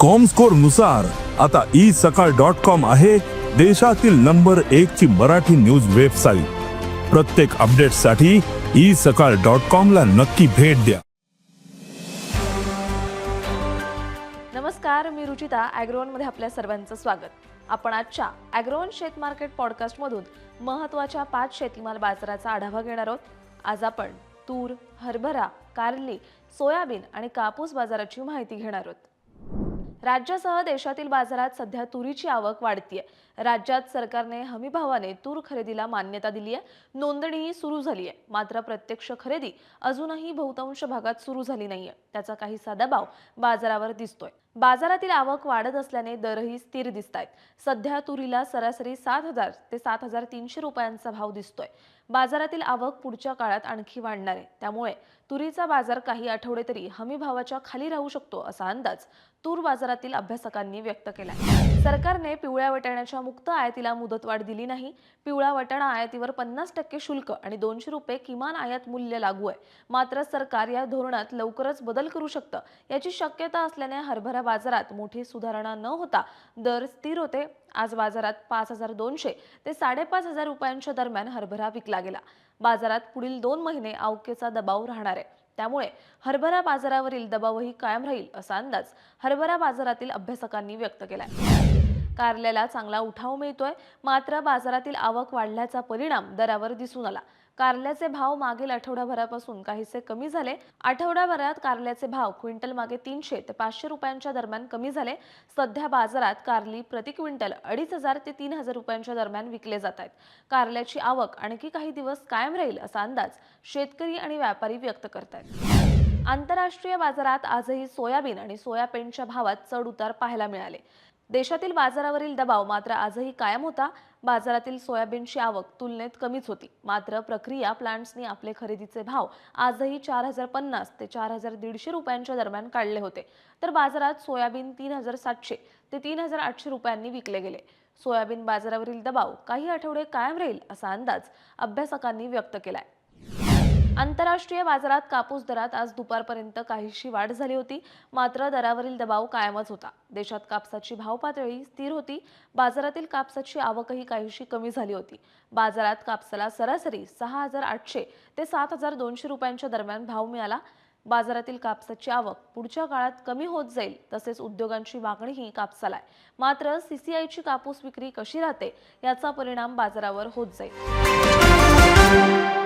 कॉमस्कोरनुसार आता ई सकाळ dot com आहे देशातील नंबर एक ची मराठी न्यूज वेबसाईट प्रत्येक अपडेटसाठी ई सकाळ डॉट कॉम ला नक्की भेट द्या. नमस्कार मी रुचिता ॲग्रोवनमध्ये आपल्या सर्वांचं स्वागत. आपण आजच्या ॲग्रोवन शेत मार्केट पॉडकास्टमधून महत्त्वाच्या पाच शेतीमाल बाजाराचा आढावा घेणार आहोत. आज आपण तूर हरभरा कारली सोयाबीन आणि कापूस बाजाराची माहिती घेणार आहोत. राज्यासह देशातील बाजारात सध्या तुरीची आवक वाढतीये. राज्यात सरकारने हमीभावाने तूर खरेदीला मान्यता दिली आहे नोंदणीही सुरू झाली आहे मात्र प्रत्यक्ष खरेदी अजूनही बहुतांश भागात सुरू झाली नाहीये. त्याचा काहीसा दबाव बाजारावर दिसतोय. बाजारातील आवक वाढत असल्याने दरही स्थिर दिसत आहेत सध्या तुरीला सरासरी सात हजार ते सात हजार तीनशे रुपयांचा भाव दिसतोय. बाजारातील आवक पुढच्या काळात आणखी वाढणार. आहे त्यामुळे तुरीचा बाजार काही आठवडे तरी हमी भावाच्या खाली राहू शकतो असा अंदाज तूर बाजारातील अभ्यासकांनी व्यक्त केला सरकारने पिवळ्या वाटाण्याच्या मुक्त आयातीला मुदतवाढ दिली नाही. पिवळा वाटाणा आयातीवर पन्नास टक्के शुल्क आणि दोनशे रुपये किमान आयात मूल्य लागू आहे. मात्र सरकार या धोरणात लवकरच बदल करू शकतं याची शक्यता असल्याने हरभरा बाजारात मोठी सुधारणा न होता दर स्थिर होते. आज बाजारात पाच हजार दोनशे ते साडेपाच हजार रुपयांच्या दरम्यान हरभरा विकला गेला. बाजारात पुढील दोन महिने अवकेचा दबाव राहणार आहे. त्यामुळे हरभरा बाजारावरील दबावही कायम राहील असा अंदाज हरभरा बाजारातील अभ्यासकांनी व्यक्त केलाय. कारल्याला चांगला उठाव मिळतोय मात्र बाजारातील आवक वाढल्याचा परिणाम दरावर दिसून आला. कारल्याचे भाव मागील आठवड्याभरापासून काहीसे कमी झाले. आठवड्याभरात कारल्याचे भाव क्विंटल मागे तीनशे ते पाचशे रुपयांच्या दरम्यान कमी झाले. सध्या बाजारात कारली प्रति क्विंटल अडीच हजार ते तीन हजार रुपयांच्या दरम्यान विकले जात आहेत. कारल्याची आवक आणखी काही दिवस कायम राहील असा अंदाज शेतकरी आणि व्यापारी व्यक्त करत आहेत. आंतरराष्ट्रीय बाजारात आजही सोयाबीन आणि सोयाबीनच्या भावात चढ उतार पाहायला मिळाले. देशातील बाजारावरील दबाव मात्र आजही कायम होता. बाजारातील सोयाबीनची आवक तुलनेत कमीच होती. मात्र प्रक्रिया प्लांट्सनी आपले खरेदीचे भाव आजही चार हजार पन्नास ते चार हजार दीडशे रुपयांच्या दरम्यान काढले होते. तर बाजारात सोयाबीन तीन हजार सातशे ते तीन हजार आठशे रुपयांनी विकले गेले. सोयाबीन बाजारावरील दबाव काही आठवडे कायम राहील असा अंदाज अभ्यासकांनी व्यक्त केलाय. आंतरराष्ट्रीय बाजारात कापूस दरात आज दुपारपर्यंत काहीशी वाढ झाली होती. मात्र दरावरील दबाव कायमच होता. देशात कापसाची भाव पातळी स्थिर होती. बाजारातील कापसाची आवकही काहीशी कमी झाली होती. बाजारात कापसाला सरासरी सहा हजार आठशे ते सात हजार दोनशे रुपयांच्या दरम्यान भाव मिळाला. बाजारातील कापसाची आवक पुढच्या काळात कमी होत जाईल तसेच उद्योगांची मागणीही कापसाला आहे. मात्र सीसीआयची कापूस विक्री कशी राहते याचा परिणाम बाजारावर होत जाईल.